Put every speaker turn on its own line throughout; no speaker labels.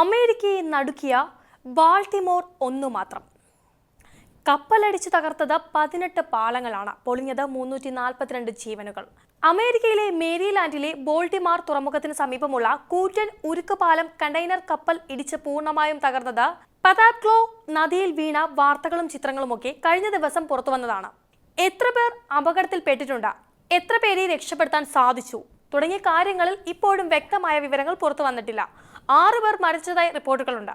അമേരിക്കയെ നടുക്കിയ ബാൾട്ടിമോർ ഒന്നു മാത്രം. കപ്പലടിച്ചു തകർത്തത് പതിനെട്ട് പാലങ്ങളാണ് പൊളിഞ്ഞത് മുന്നൂറ്റി നാൽപ്പത്തിരണ്ട് ജീവനുകൾ. അമേരിക്കയിലെ മേരിലാൻഡിലെ ബോൾട്ടിമാർ തുറമുഖത്തിന് സമീപമുള്ള കൂറ്റൻ ഉരുക്ക് പാലം കണ്ടെയ്നർ കപ്പൽ ഇടിച്ച് പൂർണമായും തകർന്നത് പതാക്ലോ നദിയിൽ വീണ വാർത്തകളും ചിത്രങ്ങളുമൊക്കെ കഴിഞ്ഞ ദിവസം പുറത്തു വന്നതാണ്. എത്ര പേർ അപകടത്തിൽപ്പെട്ടിട്ടുണ്ട്? എത്ര പേരെ രക്ഷപ്പെടുത്താൻ സാധിച്ചു? തുടങ്ങിയ കാര്യങ്ങളിൽ ഇപ്പോഴും വ്യക്തമായ വിവരങ്ങൾ പുറത്തു വന്നിട്ടില്ല. ആറ് പേർ മരിച്ചതായി റിപ്പോർട്ടുകളുണ്ട്.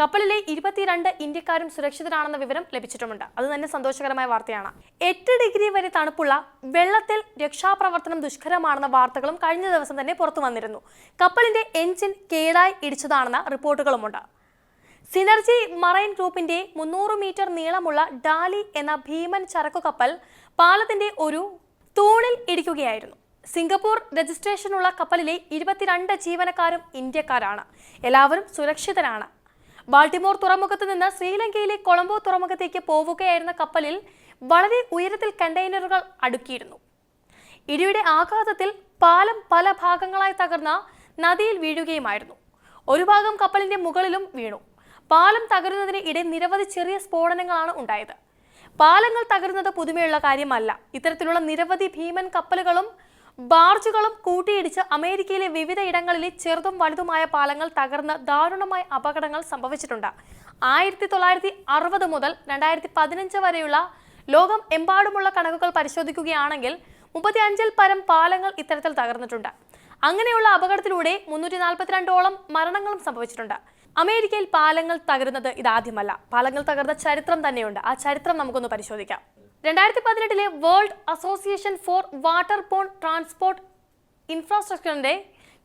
കപ്പലിലെ ഇരുപത്തിരണ്ട് ഇന്ത്യക്കാരും സുരക്ഷിതരാണെന്ന വിവരം ലഭിച്ചിട്ടുമുണ്ട്. അത് തന്നെ സന്തോഷകരമായ വാർത്തയാണ്. എട്ട് ഡിഗ്രി വരെ തണുപ്പുള്ള വെള്ളത്തിൽ രക്ഷാപ്രവർത്തനം ദുഷ്കരമാണെന്ന വാർത്തകളും കഴിഞ്ഞ ദിവസം തന്നെ പുറത്തു വന്നിരുന്നു. കപ്പലിന്റെ എഞ്ചിൻ കേടായി ഇടിച്ചതാണെന്ന റിപ്പോർട്ടുകളുമുണ്ട്. സിനർജി മറൈൻ ഗ്രൂപ്പിന്റെ മുന്നൂറ് മീറ്റർ നീളമുള്ള ഡാലി എന്ന ഭീമൻ ചരക്കു കപ്പൽ പാലത്തിന്റെ ഒരു തൂണിൽ ഇടിക്കുകയായിരുന്നു. സിംഗപ്പൂർ രജിസ്ട്രേഷനുള്ള കപ്പലിലെ ഇരുപത്തിരണ്ട് ജീവനക്കാരും ഇന്ത്യക്കാരാണ്. എല്ലാവരും സുരക്ഷിതരാണ്. ബാൾട്ടിമോർ തുറമുഖത്ത് നിന്ന് ശ്രീലങ്കയിലെ കൊളംബോ തുറമുഖത്തേക്ക് പോവുകയായിരുന്ന കപ്പലിൽ വളരെ ഉയരത്തിൽ കണ്ടെയ്നറുകൾ അടുക്കിയിരുന്നു. ഇടിയുടെ ആഘാതത്തിൽ പാലം പല ഭാഗങ്ങളായി തകർന്ന നദിയിൽ വീഴുകയുമായിരുന്നു. ഒരു ഭാഗം കപ്പലിന്റെ മുകളിലും വീണു. പാലം തകരുന്നതിന് ഇടെ നിരവധി ചെറിയ സ്ഫോടനങ്ങളാണ് ഉണ്ടായത്. പാലങ്ങൾ തകരുന്നത് പുതുമയുള്ള കാര്യമല്ല. ഇത്തരത്തിലുള്ള നിരവധി ഭീമൻ കപ്പലുകളും ബാർജുകളും കൂട്ടിയിടിച്ച് അമേരിക്കയിലെ വിവിധ ഇടങ്ങളിലെ ചെറുതും വലുതുമായ പാലങ്ങൾ തകർന്ന് ദാരുണമായ അപകടങ്ങൾ സംഭവിച്ചിട്ടുണ്ട്. ആയിരത്തി തൊള്ളായിരത്തി അറുപത് മുതൽ രണ്ടായിരത്തി പതിനഞ്ച് വരെയുള്ള ലോകം എമ്പാടുമുള്ള കണക്കുകൾ പരിശോധിക്കുകയാണെങ്കിൽ മുപ്പത്തി അഞ്ചിൽ പരം പാലങ്ങൾ ഇത്തരത്തിൽ തകർന്നിട്ടുണ്ട്. അങ്ങനെയുള്ള അപകടത്തിലൂടെ മുന്നൂറ്റി നാൽപ്പത്തിരണ്ടോളം മരണങ്ങളും സംഭവിച്ചിട്ടുണ്ട്. അമേരിക്കയിൽ പാലങ്ങൾ തകരുന്നത് ഇതാദ്യമല്ല. പാലങ്ങൾ തകർന്ന ചരിത്രം തന്നെയുണ്ട്. ആ ചരിത്രം നമുക്കൊന്ന് പരിശോധിക്കാം. രണ്ടായിരത്തി പതിനെട്ടിലെ world association for waterborne transport ഇൻഫ്രാസ്ട്രക്ചറിന്റെ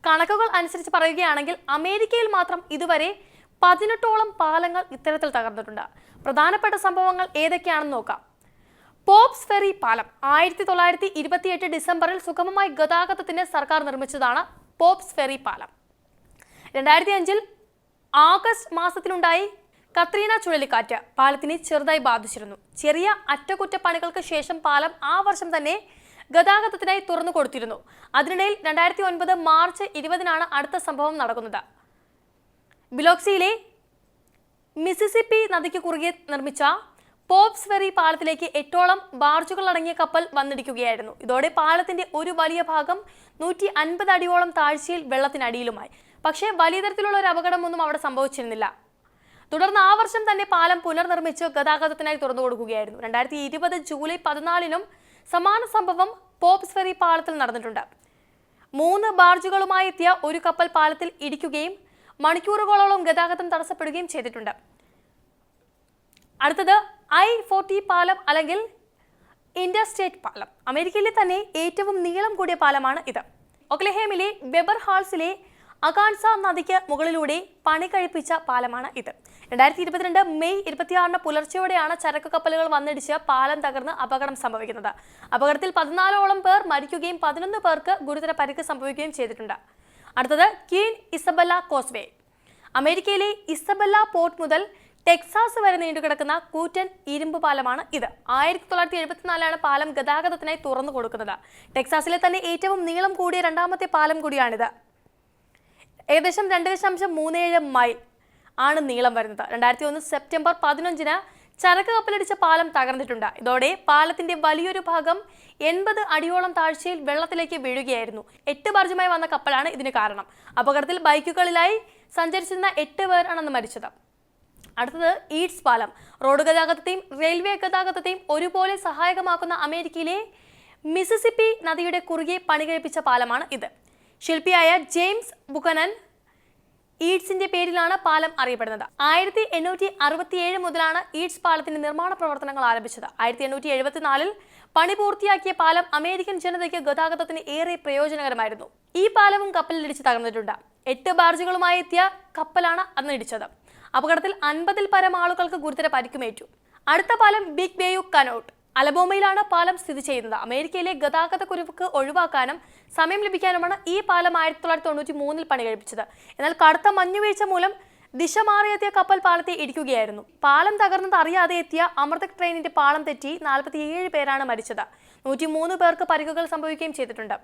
കണക്കുകൾ അനുസരിച്ച് പറയുകയാണെങ്കിൽ അമേരിക്കയിൽ മാത്രം ഇതുവരെ പതിനെട്ടോളം പാലങ്ങൾ ഇത്തരത്തിൽ തകർന്നിട്ടുണ്ട്. പ്രധാനപ്പെട്ട സംഭവങ്ങൾ ഏതൊക്കെയാണെന്ന് നോക്കാം. പോപ്സ് ഫെറി പാലം ആയിരത്തി തൊള്ളായിരത്തി ഇരുപത്തിയെട്ട് ഡിസംബറിൽ സുഗമമായി ഗതാഗതത്തിന് സർക്കാർ നിർമ്മിച്ചതാണ് പോപ്സ് ഫെറി പാലം. രണ്ടായിരത്തി അഞ്ചിൽ ആഗസ്റ്റ് മാസത്തിലുണ്ടായി കത്രീന ചുഴലിക്കാറ്റ് പാലത്തിനെ ചെറുതായി ബാധിച്ചിരുന്നു. ചെറിയ അറ്റകുറ്റപ്പണികൾക്ക് ശേഷം പാലം ആ വർഷം തന്നെ ഗതാഗതത്തിനായി തുറന്നു കൊടുത്തിരുന്നു. അതിനിടയിൽ രണ്ടായിരത്തി ഒൻപത് മാർച്ച് ഇരുപതിനാണ് അടുത്ത സംഭവം നടക്കുന്നത്. ബിലോക്സിയിലെ മിസിസിപ്പി നദിക്ക് കുറുകെ നിർമ്മിച്ച പോപ്സ് വെറി പാലത്തിലേക്ക് എട്ടോളം ബാർജുകൾ അടങ്ങിയ കപ്പൽ വന്നിടിക്കുകയായിരുന്നു. ഇതോടെ പാലത്തിന്റെ ഒരു വലിയ ഭാഗം നൂറ്റി അൻപത് അടിയോളം താഴ്ചയിൽ വെള്ളത്തിനടിയിലുമായി. പക്ഷേ വലിയ തരത്തിലുള്ള ഒരു അപകടമൊന്നും അവിടെ സംഭവിച്ചിരുന്നില്ല. തുടർന്ന് ആ വർഷം തന്നെ പാലം പുനർനിർമ്മിച്ച് ഗതാഗതത്തിനായി തുറന്നു കൊടുക്കുകയായിരുന്നു. രണ്ടായിരത്തി ഇരുപത് ജൂലൈ പതിനാലിനും സമാന സംഭവം പോപ്സ് ഫെറി പാലത്തിൽ നടന്നിട്ടുണ്ട്. മൂന്ന് ബാർജുകളുമായി എത്തിയ ഒരു കപ്പൽ പാലത്തിൽ ഇടിക്കുകയും മണിക്കൂറുകളോളം ഗതാഗതം തടസ്സപ്പെടുകയും ചെയ്തിട്ടുണ്ട്. അടുത്തത് ഐ ഫോർട്ടി പാലം അല്ലെങ്കിൽ ഇന്റർസ്റ്റേറ്റ് പാലം. അമേരിക്കയിലെ തന്നെ ഏറ്റവും നീളം കൂടിയ പാലമാണ് ഇത്. ഒക്ലഹേമിലെ വെബർ ഹാൾസിലെ അകാൻസ നദിക്ക് മുകളിലൂടെ പണി കഴിപ്പിച്ച പാലമാണ് ഇത്. രണ്ടായിരത്തി ഇരുപത്തിരണ്ട് മെയ് ഇരുപത്തിയാറിന് പുലർച്ചെയോടെയാണ് ചരക്ക് കപ്പലുകൾ വന്നിടിച്ച് പാലം തകർന്ന് അപകടം സംഭവിക്കുന്നത്. അപകടത്തിൽ പതിനാലോളം പേർ മരിക്കുകയും പതിനൊന്ന് പേർക്ക് ഗുരുതര പരിക്ക് സംഭവിക്കുകയും ചെയ്തിട്ടുണ്ട്. അടുത്തത് കീൻ ഇസബല്ല കോസ്വേ. അമേരിക്കയിലെ ഇസബല്ല പോർട്ട് മുതൽ ടെക്സാസ് വരെ നീണ്ടുകിടക്കുന്ന കൂറ്റൻ ഇരുമ്പ് പാലമാണ് ഇത്. ആയിരത്തി തൊള്ളായിരത്തി എഴുപത്തിനാലാണ് പാലം ഗതാഗതത്തിനായി തുറന്നു കൊടുക്കുന്നത്. ടെക്സാസിലെ തന്നെ ഏറ്റവും നീളം കൂടിയ രണ്ടാമത്തെ പാലം കൂടിയാണിത്. ഏകദേശം രണ്ട് ദശാംശം മൂന്ന് ഏഴ് മൈൽ. ആണ് നീളം വരുന്നത്. രണ്ടായിരത്തി ഒന്ന് സെപ്റ്റംബർ പതിനഞ്ചിന് ചരക്ക് കപ്പലടിച്ച പാലം തകർന്നിട്ടുണ്ട്. ഇതോടെ പാലത്തിന്റെ വലിയൊരു ഭാഗം എൺപത് അടിയോളം താഴ്ചയിൽ വെള്ളത്തിലേക്ക് വീഴുകയായിരുന്നു. എട്ട് ബർജുമായി വന്ന കപ്പലാണ് ഇതിന് കാരണം. അപകടത്തിൽ ബൈക്കുകളിലായി സഞ്ചരിച്ചിരുന്ന എട്ട് പേരാണെന്ന് മരിച്ചത്. അടുത്തത് ഈഡ്സ് പാലം. റോഡ് ഗതാഗതത്തെയും റെയിൽവേ ഗതാഗതത്തെയും ഒരുപോലെ സഹായകമാക്കുന്ന അമേരിക്കയിലെ മിസിസിപ്പി നദിയുടെ കുറുകെ പണികഴിപ്പിച്ച പാലമാണ് ഇത്. ശില്പിയായ ജെയിംസ് ബുക്കനൻ ഈഡ്സിന്റെ പേരിലാണ് പാലം അറിയപ്പെടുന്നത്. ആയിരത്തി എണ്ണൂറ്റി അറുപത്തിയേഴ് മുതലാണ് ഈഡ്സ് പാലത്തിന്റെ നിർമ്മാണ പ്രവർത്തനങ്ങൾ ആരംഭിച്ചത്. ആയിരത്തി എണ്ണൂറ്റി എഴുപത്തിനാലിൽ പണി പൂർത്തിയാക്കിയ പാലം അമേരിക്കൻ ജനതയ്ക്ക് ഗതാഗതത്തിന് ഏറെ പ്രയോജനകരമായിരുന്നു. ഈ പാലവും കപ്പലിലിടിച്ച് തകർന്നിട്ടുണ്ട്. എട്ട് ബാർജുകളുമായി എത്തിയ കപ്പലാണ് അന്ന് ഇടിച്ചത്. അപകടത്തിൽ അൻപതിൽ പരം ആളുകൾക്ക് ഗുരുതര പരിക്കുമേറ്റു. അടുത്ത പാലം ബിഗ് ബേയു കനോട്ട്. അലബോമയിലാണ് പാലം സ്ഥിതി ചെയ്യുന്നത്. അമേരിക്കയിലെ ഗതാഗത കുരുക്ക് ഒഴിവാക്കാനും സമയം ലഭിക്കാനുമാണ് ഈ പാലം ആയിരത്തി തൊള്ളായിരത്തി തൊണ്ണൂറ്റി മൂന്നിൽ പണി കഴിപ്പിച്ചത് എന്നാൽ കടുത്ത മഞ്ഞുവീഴ്ച മൂലം ദിശ മാറിയെത്തിയ കപ്പൽ പാലത്തെ ഇടിക്കുകയായിരുന്നു. പാലം തകർന്നത് അറിയാതെ എത്തിയ അമൃതക് ട്രെയിനിന്റെ പാളം തെറ്റി നാൽപ്പത്തിയേഴ് പേരാണ് മരിച്ചത്. നൂറ്റി മൂന്ന് പേർക്ക് പരിക്കുകൾ സംഭവിക്കുകയും ചെയ്തിട്ടുണ്ട്.